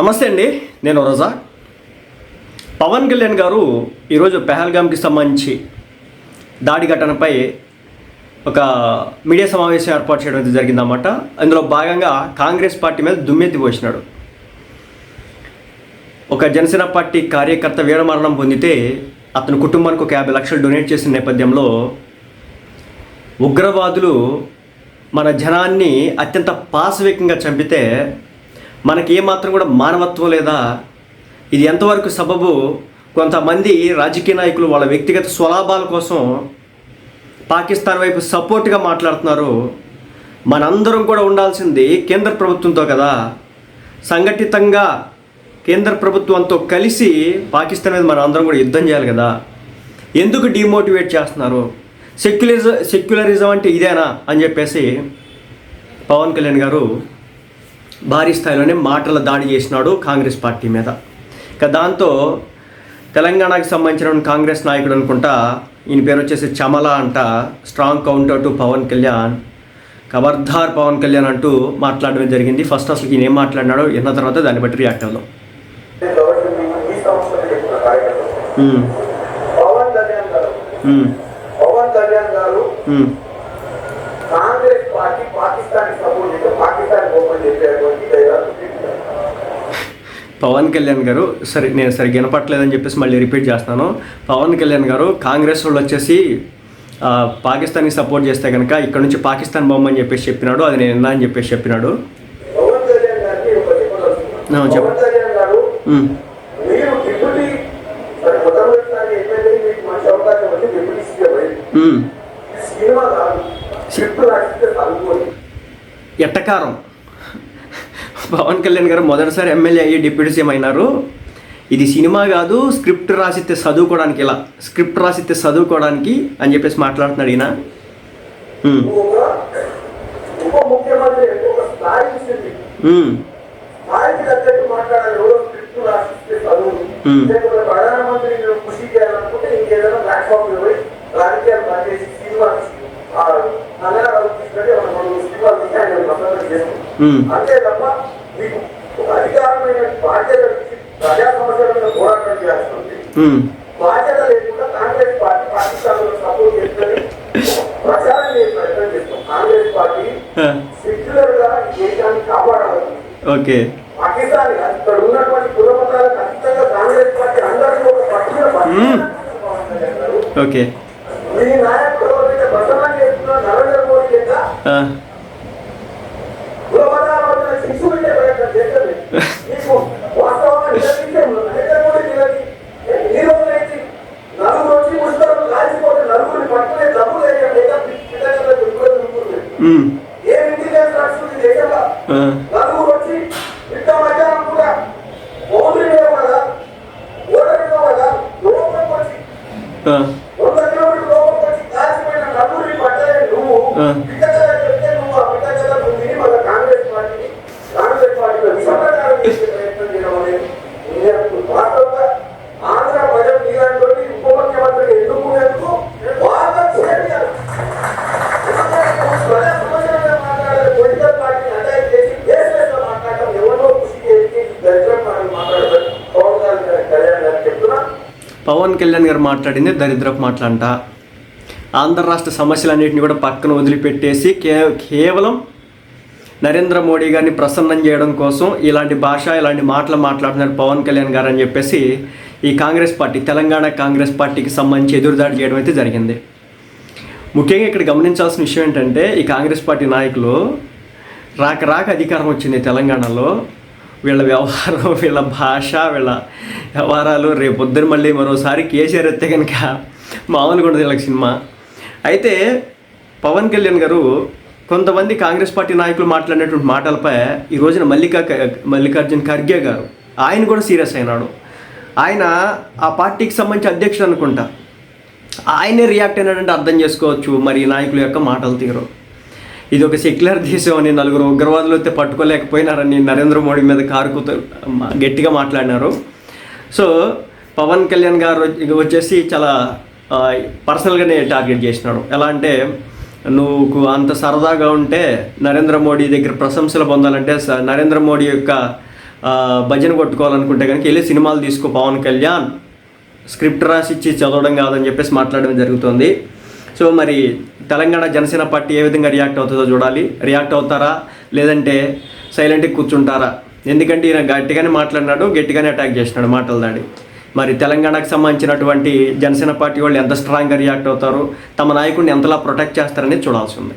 నమస్తే అండి నేను రోజా. పవన్ కళ్యాణ్ గారు ఈరోజు పెహల్గామ్కి సంబంధించి దాడి ఘటనపై ఒక మీడియా సమావేశం ఏర్పాటు చేయడం అయితే జరిగిందన్నమాట. అందులో భాగంగా కాంగ్రెస్ పార్టీ మీద దుమ్మెత్తి పోసినాడు. ఒక జనసేన పార్టీ కార్యకర్త వీరమరణం పొందితే అతని కుటుంబానికి ఒక యాభై లక్షలు డొనేట్ చేసిన నేపథ్యంలో ఉగ్రవాదులు మన జనాన్ని అత్యంత పాశవికంగా చంపితే మనకి ఏమాత్రం కూడా మానవత్వం లేదా? ఇది ఎంతవరకు సబబు? కొంతమంది రాజకీయ నాయకులు వాళ్ళ వ్యక్తిగత స్వలాభాల కోసం పాకిస్తాన్ వైపు సపోర్ట్గా మాట్లాడుతున్నారు. మనందరం కూడా ఉండాల్సింది కేంద్ర ప్రభుత్వంతో కదా? సంఘటితంగా కేంద్ర ప్రభుత్వంతో కలిసి పాకిస్తాన్ మీద మనం అందరం కూడా యుద్ధం చేయాలి కదా? ఎందుకు డిమోటివేట్ చేస్తున్నారు? సెక్యులరిజం సెక్యులరిజం అంటే ఇదేనా? అని చెప్పేసి పవన్ కళ్యాణ్ గారు భారీ స్థాయిలోనే మాటల దాడి చేసినాడు కాంగ్రెస్ పార్టీ మీద. ఇక దాంతో తెలంగాణకి సంబంధించిన కాంగ్రెస్ నాయకుడు అనుకుంటా ఈయన పేరు వచ్చేసి చమల అంట strong counter to Pawan Kalyan ఖబర్దార్ పవన్ కళ్యాణ్ అంటూ మాట్లాడడం జరిగింది. ఫస్ట్ అసలు ఈయన ఏం మాట్లాడినాడో విన్న తర్వాత దాన్ని బట్టి రియాక్ట్ అవుదాం. పవన్ కళ్యాణ్ గారు ఉమ్, పవన్ కళ్యాణ్ గారు ఉమ్, కాంగ్రెస్ పార్టీ పాకిస్తాన్ సపోర్ట్ చేస్తే పాకిస్తాన్ ఓపెన్ చేసేటువంటి డైలాగ్ పవన్ కళ్యాణ్ గారు సరే నేను సరిగ్గా వినపట్లేదని చెప్పేసి మళ్ళీ రిపీట్ చేస్తాను. పవన్ కళ్యాణ్ గారు కాంగ్రెస్ వాళ్ళు వచ్చేసి పాకిస్తాన్కి సపోర్ట్ చేస్తే కనుక ఇక్కడ నుంచి పాకిస్తాన్ బొమ్మని చెప్పేసి చెప్పినాడు. అది నేను విన్నా అని చెప్పేసి చెప్పినాడు. చెప్పు. ఎట్టకారం. పవన్ కళ్యాణ్ గారు మొదటిసారి ఎమ్మెల్యే అయ్యి డిప్యూటీ సీఎం అయినారు. ఇది సినిమా కాదు స్క్రిప్ట్ రాసిస్తే చదువుకోవడానికి ఇలా. స్క్రిప్ట్ రాసిస్తే చదువుకోవడానికి అని చెప్పేసి మాట్లాడుతున్నాడు ఈయన. అంతే తప్ప మీకు ఒక అధికారమైన బాధ్యత ప్రజా సమస్యల మీద పోరాటం చేయాల్సి ఉంది. బాధ్యత లేకుండా కాంగ్రెస్ పార్టీ పాకిస్తాన్ సపోర్ట్ చేస్తుంది ప్రచారం చేసే ప్రయత్నం చేస్తాం కాంగ్రెస్ పార్టీ సెక్యులర్గా ఈ దేశాన్ని కాపాడాలి ఓకే పాకిస్తాన్ ఇక్కడ ఉన్నటువంటి కులమతాలకు ఖచ్చితంగా కాంగ్రెస్ పార్టీ అందరికీ ఒక పట్టుదల. ఓకే మీ నాయకుడు ప్రసన్నం చేస్తున్న నరేంద్ర మోడీ యొక్క ఆ, కులమతాల మధ్య శిశు పెట్టే ప్రయత్నం చేస్తుంది మీకు వాస్తవంగా నిలదీసే నరేంద్ర మోడీ నిలది ఈ రోజునైతే నలుగురు వచ్చి ముస్తారు కాల్చిపోతే నలుగురిని పట్టుకునే డబ్బు లేదు లేదా పిల్లల దుర్గులు ఉమ్, ఏ ఇంటెలిజెన్స్ నడుస్తుంది దేశంలో ఆ, నలుగురు వచ్చి ఇంత మధ్యాహ్నం కూడా ఓన్లీ లేవు కదా ఓటర్ లేవు కదా లోపలికి వచ్చి ఆ, వంద కిలోమీటర్ లోపలికి వచ్చి కాల్చిపోయిన నలుగురిని పట్టలే నువ్వు ఆ. బిడ్డ కదా చెప్తే నువ్వు ఆ బిడ్డ కదా నువ్వు విని మళ్ళీ కాంగ్రెస్ పార్టీని కాంగ్రెస్ పార్టీలో విషప్రచారం చేసే ప్రయత్నం చేయడం అనేది నేను వాస్తవంగా ఆంధ్ర ప్రజలు మీలాంటి ఉప ముఖ్యమంత్రిని ఎన్నుకునేందుకు బాగా చేయాలి ప్రజా సమస్యల మీద మాట్లాడే పొలిటికల్ పార్టీని అటాక్ చేసి దేశంలో మాట్లాడటం ఎవరో కృషి చేసి దరిద్రం మనం మాట్లాడతారు పవన్ కళ్యాణ్ గారు గారు మాట్లాడింది దరిద్రపు మాటలంట. ఆంధ్ర రాష్ట్ర సమస్యలన్నింటినీ కూడా పక్కన వదిలిపెట్టేసి కే కేవలం నరేంద్ర మోడీ గారిని ప్రసన్నం చేయడం కోసం ఇలాంటి భాష ఇలాంటి మాటలు మాట్లాడుతున్నారు పవన్ కళ్యాణ్ గారు అని చెప్పేసి ఈ కాంగ్రెస్ పార్టీ తెలంగాణ కాంగ్రెస్ పార్టీకి సంబంధించి ఎదురుదాడి చేయడం అయితే జరిగింది. ముఖ్యంగా ఇక్కడ గమనించాల్సిన విషయం ఏంటంటే ఈ కాంగ్రెస్ పార్టీ నాయకులు రాక రాక అధికారం వచ్చింది తెలంగాణలో. వీళ్ళ వ్యవహారం వీళ్ళ భాష వీళ్ళ వ్యవహారాలు రేపొద్దున మళ్ళీ మరోసారి కేసీఆర్ ఎత్తే కనుక మామూలుగా ఉండదు వీళ్ళకి సినిమా. అయితే పవన్ కళ్యాణ్ గారు కొంతమంది కాంగ్రెస్ పార్టీ నాయకులు మాట్లాడినటువంటి మాటలపై ఈ రోజున మల్లికా మల్లికార్జున్ ఖర్గే గారు ఆయన కూడా సీరియస్ అయినాడు. ఆయన ఆ పార్టీకి సంబంధించి అధ్యక్షుడు అనుకుంటా. ఆయనే రియాక్ట్ అయినాడంటే అర్థం చేసుకోవచ్చు మరి ఈ నాయకుల యొక్క మాటలు తీరు. ఇది ఒక సెక్యులర్ దేశం అని నలుగురు ఉగ్రవాదులు అయితే పట్టుకోలేకపోయినారని నరేంద్ర మోడీ మీద కారుకుతూ గట్టిగా మాట్లాడినారు. సో పవన్ కళ్యాణ్ గారు వచ్చేసి చాలా పర్సనల్గానే టార్గెట్ చేసినాడు. ఎలా అంటే నువ్వు అంత సరదాగా ఉంటే నరేంద్ర మోడీ దగ్గర ప్రశంసలు పొందాలంటే స- నరేంద్ర మోడీ యొక్క భజన కొట్టుకోవాలనుకుంటే కనుక వెళ్ళి సినిమాలు తీసుకో పవన్ కళ్యాణ్. స్క్రిప్ట్ రాసి ఇచ్చి చదవడం కాదని చెప్పేసి మాట్లాడడం జరుగుతుంది. సో మరి తెలంగాణ జనసేన పార్టీ ఏ విధంగా రియాక్ట్ అవుతుందో చూడాలి. రియాక్ట్ అవుతారా? లేదంటే సైలెంట్గా కూర్చుంటారా? ఎందుకంటే ఈయన గట్టిగానే మాట్లాడినాడు గట్టిగానే అటాక్ చేసినాడు మాటలు దాడి. మరి తెలంగాణకు సంబంధించినటువంటి జనసేన పార్టీ వాళ్ళు ఎంత స్ట్రాంగ్గా రియాక్ట్ అవుతారు తమ నాయకుడిని ఎంతలా ప్రొటెక్ట్ చేస్తారని చూడాల్సి ఉంది.